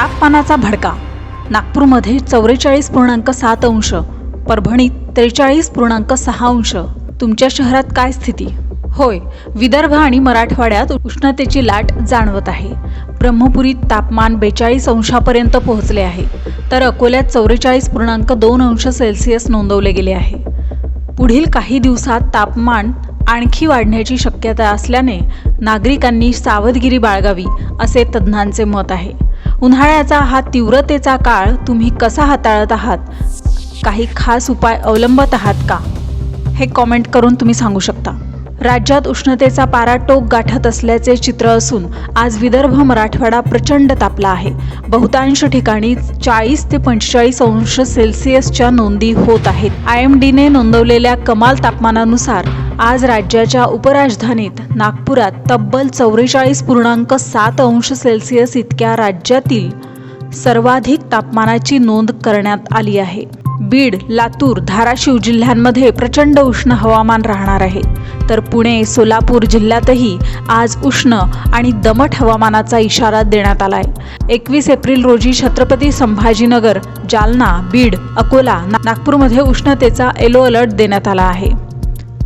तापमानाचा भडका. नागपूरमध्ये चौवेचाळीस पूर्णांक सात अंश परभणीत त्रेचाळीस पूर्णांक सहा अंश. तुमच्या शहरात काय स्थिती? होय विदर्भ आणि मराठवाड्यात उष्णतेची लाट जाणवत आहे. ब्रह्मपुरीत तापमान बेचाळीस अंशापर्यंत पोहोचले आहे. तर अकोल्यात चौवेचाळीस पूर्णांक दोन अंश सेल्सिअस नोंदवले गेले आहे. पुढील काही दिवसात तापमान आणखी वाढण्याची शक्यता असल्याने नागरिकांनी सावधगिरी बाळगावी असे तज्ज्ञांचे मत आहे. उन्हाळ्याचा हा तीव्रतेचा काळ तुम्ही कसा हाताळत आहात? काही खास उपाय अवलंबत आहात का? हे कॉमेंट करून तुम्ही सांगू शकता. राज्यात उष्णतेचा पारा टोक गाठत असल्याचे चित्र असून आज विदर्भ मराठवाडा प्रचंड तापला आहे. बहुतांश ठिकाणी चाळीस ते पंचेचाळीस अंश सेल्सिअसच्या नोंदी होत आहेत. आय एम डीने नोंदवलेल्या कमाल तापमानानुसार आज राज्याच्या उपराजधानीत नागपुरात तब्बल चौवेचाळीस पूर्णांक सात अंश सेल्सिअस इतक्या राज्यातील सर्वाधिक तापमानाची नोंद करण्यात आली आहे. बीड लातूर धाराशिव जिल्ह्यांमध्ये प्रचंड उष्ण हवामान राहणार आहे. तर पुणे सोलापूर जिल्ह्यातही आज उष्ण आणि दमट हवामानाचा इशारा देण्यात आलाय. एकवीस एप्रिल रोजी छत्रपती संभाजीनगर जालना बीड अकोला ना- नागपूरमध्ये उष्णतेचा येलो अलर्ट देण्यात आला आहे.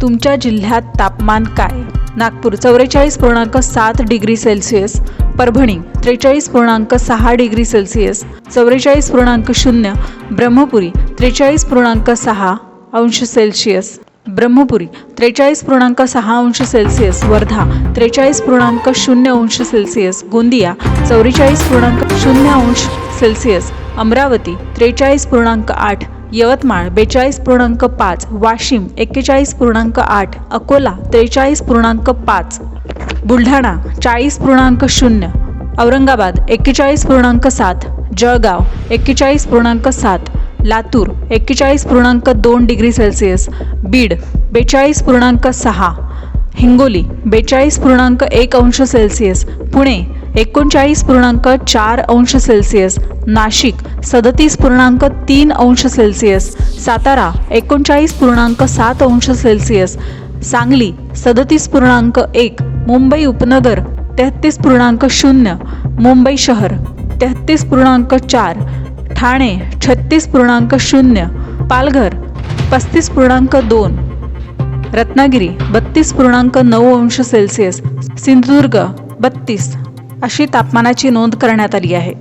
तुमच्या जिल्ह्यात तापमान काय? नागपूर चौवेचाळीस पूर्णांक सात डिग्री सेल्सिअस. परभणी त्रेचाळीस पूर्णांक सहा डिग्री सेल्सिअस. चौवेचाळीस पूर्णांक शून्य. ब्रह्मपुरी त्रेचाळीस पूर्णांक सहा अंश सेल्सिअस. ब्रह्मपुरी त्रेचाळीस पूर्णांक सहा अंश सेल्सिअस. वर्धा त्रेचाळीस पूर्णांक शून्य अंश सेल्सिअस. गोंदिया चौवेचाळीस पूर्णांक शून्य अंश सेल्सिअस. अमरावती त्रेचाळीस पूर्णांक आठ. यवतमाळ बेचाळीस पूर्णांक पाच वाशिम एक्केचाळीस पूर्णांक आठ अकोला त्रेचाळीस पूर्णांक पाच बुलढाणा चाळीस पूर्णांक शून्य औरंगाबाद एक्केचाळीस पूर्णांक सात जळगाव एक्केचाळीस पूर्णांक सात लातूर एक्केचाळीस पूर्णांक दोन डिग्री सेल्सिअस बीड बेचाळीस पूर्णांक सहा हिंगोली बेचाळीस पूर्णांक एक अंश सेल्सिअस पुणे एकोणचाळीस पूर्णांक चार अंश सेल्सिअस नाशिक सदतीस पूर्णांक तीन अंश सेल्सिअस सातारा एकोणचाळीस पूर्णांक सात अंश सेल्सिअस सांगली सदतीस पूर्णांक एक मुंबई उपनगर तेहतीस पूर्णांक शून्य मुंबई शहर तेहतीस पूर्णांक चार ठाणे छत्तीस पूर्णांक शून्य पालघर पस्तीस पूर्णांक दोन रत्नागिरी बत्तीस पूर्णांक नऊ अंश सेल्सिअस सिंधुदुर्ग बत्तीस अशी तापमानाची नोंद करण्यात आली आहे.